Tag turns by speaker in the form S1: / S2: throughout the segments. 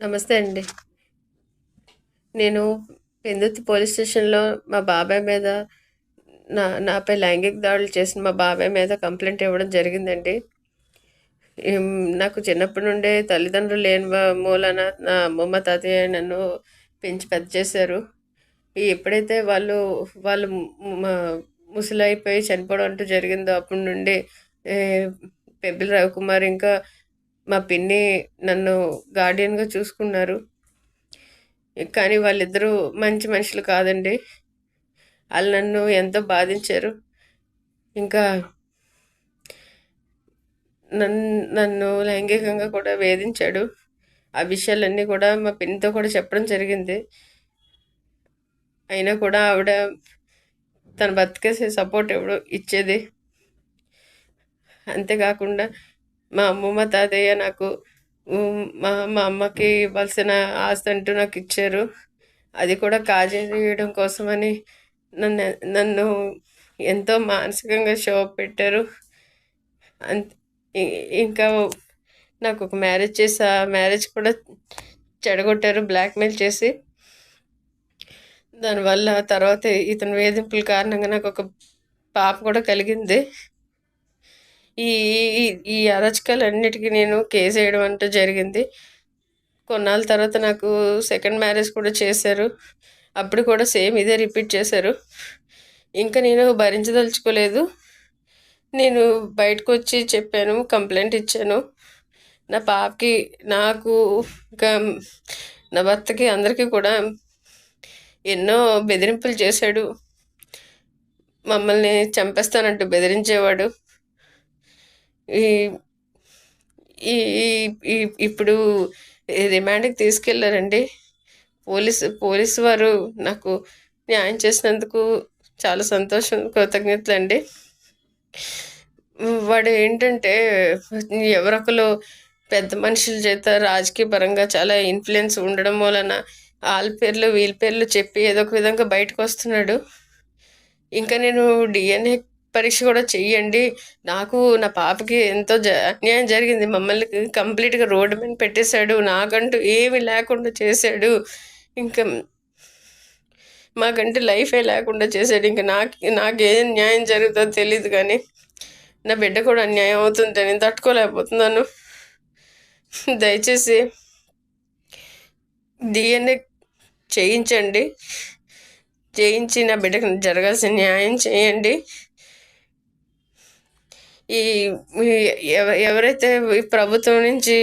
S1: నమస్తే అండి. నేను పెందుతి పోలీస్ స్టేషన్లో మా బాబాయ్ మీద నా నాపై లైంగిక దాడులు చేసిన మా బాబాయ్ మీద కంప్లైంట్ ఇవ్వడం జరిగిందండి. నాకు చిన్నప్పటి నుండే తల్లిదండ్రులు లేని మూలన నా అమ్మమ్మ తాతయ్య నన్ను పెంచి పెద్ద చేశారు. ఎప్పుడైతే వాళ్ళు వాళ్ళు ముసలైపోయి చనిపోవడం అంటూ జరిగిందో అప్పటి నుండి పెబ్బిలి రవికుమార్ ఇంకా మా పిన్ని నన్ను గార్డియన్గా చూసుకున్నారు. కానీ వాళ్ళిద్దరూ మంచి మనుషులు కాదండి. వాళ్ళు నన్ను ఎంతో బాధించారు. ఇంకా నన్ను నన్ను లైంగికంగా కూడా వేధించాడు. ఆ విషయాలన్నీ కూడా మా పిన్నితో కూడా చెప్పడం జరిగింది. అయినా కూడా ఆవిడ తన బతికేసే సపోర్ట్ ఎవడు ఇచ్చేది. అంతేకాకుండా మా అమ్మమ్మ తాతయ్య నాకు మా మా అమ్మకి ఇవ్వాల్సిన ఆస్తి అంటూ నాకు ఇచ్చారు. అది కూడా కాజేయడం కోసమని నన్ను నన్ను ఎంతో మానసికంగా షో పెట్టారు. అంత ఇంకా నాకు ఒక మ్యారేజ్ చేసి ఆ మ్యారేజ్ కూడా చెడగొట్టారు బ్లాక్మెయిల్ చేసి. దానివల్ల తర్వాత ఇతని వేధింపుల కారణంగా నాకు ఒక పాప కూడా కలిగింది. ఈ ఈ- ఈ అరాచకాలన్నిటికీ నేను కేసు వేయడం అంటూ జరిగింది. కొన్నాళ్ళ తర్వాత నాకు సెకండ్ మ్యారేజ్ కూడా చేశారు. అప్పుడు కూడా సేమ్ ఇదే రిపీట్ చేశారు. ఇంకా నేను భరించదలుచుకోలేదు. నేను బయటకు వచ్చి చెప్పాను కంప్లైంట్ ఇచ్చాను. నా పాపకి నాకు ఇంకా నా భర్తకి అందరికీ కూడా ఎన్నో బెదిరింపులు చేశాడు. మమ్మల్ని చంపేస్తానంటూ బెదిరించేవాడు. ఇప్పుడు రిమాండ్కి తీసుకెళ్ళారండి పోలీసు పోలీసు వారు నాకు న్యాయం చేసినందుకు చాలా సంతోషం కృతజ్ఞతలు అండి. వాడు ఏంటంటే ఎవరొకరు పెద్ద మనుషుల చేత రాజకీయ పరంగా చాలా ఇన్ఫ్లుయెన్స్ ఉండడం వలన వాళ్ళ పేర్లు వీళ్ళ పేర్లు చెప్పి ఏదో ఒక విధంగా బయటకు వస్తున్నాడు. ఇంకా నేను డిఎన్ఏ పరీక్ష కూడా చెయ్యండి. నాకు నా పాపకి ఎంతో జ అన్యాయం జరిగింది. మమ్మల్ని కంప్లీట్గా రోడ్డు మీద పెట్టేశాడు. నాకంటూ ఏమీ లేకుండా చేశాడు. ఇంకా మాకంటే లైఫే లేకుండా చేశాడు. ఇంకా నాకు నాకేం న్యాయం జరుగుతుందో తెలియదు కానీ నా బిడ్డ కూడా అన్యాయం అవుతుంది నేను తట్టుకోలేకపోతున్నాను. దయచేసి డిఎన్ఏ చేయించండి. చేయించి నా బిడ్డకు జరగాల్సిన న్యాయం చేయండి. ఈ ఎవరైతే ఈ ప్రభుత్వం నుంచి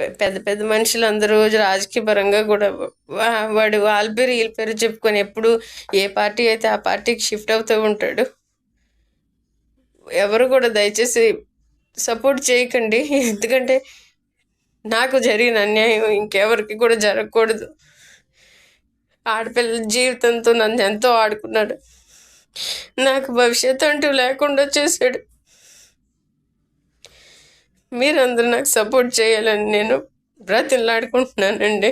S1: పెద్ద పెద్ద మనుషులు అందరూ రాజకీయ పరంగా కూడా వాడు వాళ్ళ పేరు వీళ్ళ పేరు చెప్పుకొని ఎప్పుడు ఏ పార్టీ అయితే ఆ పార్టీకి షిఫ్ట్ అవుతూ ఉంటాడు. ఎవరు కూడా దయచేసి సపోర్ట్ చేయకండి. ఎందుకంటే నాకు జరిగిన అన్యాయం ఇంకెవరికి కూడా జరగకూడదు. ఆడపిల్లల జీవితంతో నన్ను ఎంతో ఆడుకున్నాడు. నాకు భవిష్యత్తు అంటూ లేకుండా చేశాడు. మీరందరూ నాకు సపోర్ట్ చేయాలని నేను బ్రతిలాడుకుంటున్నానండి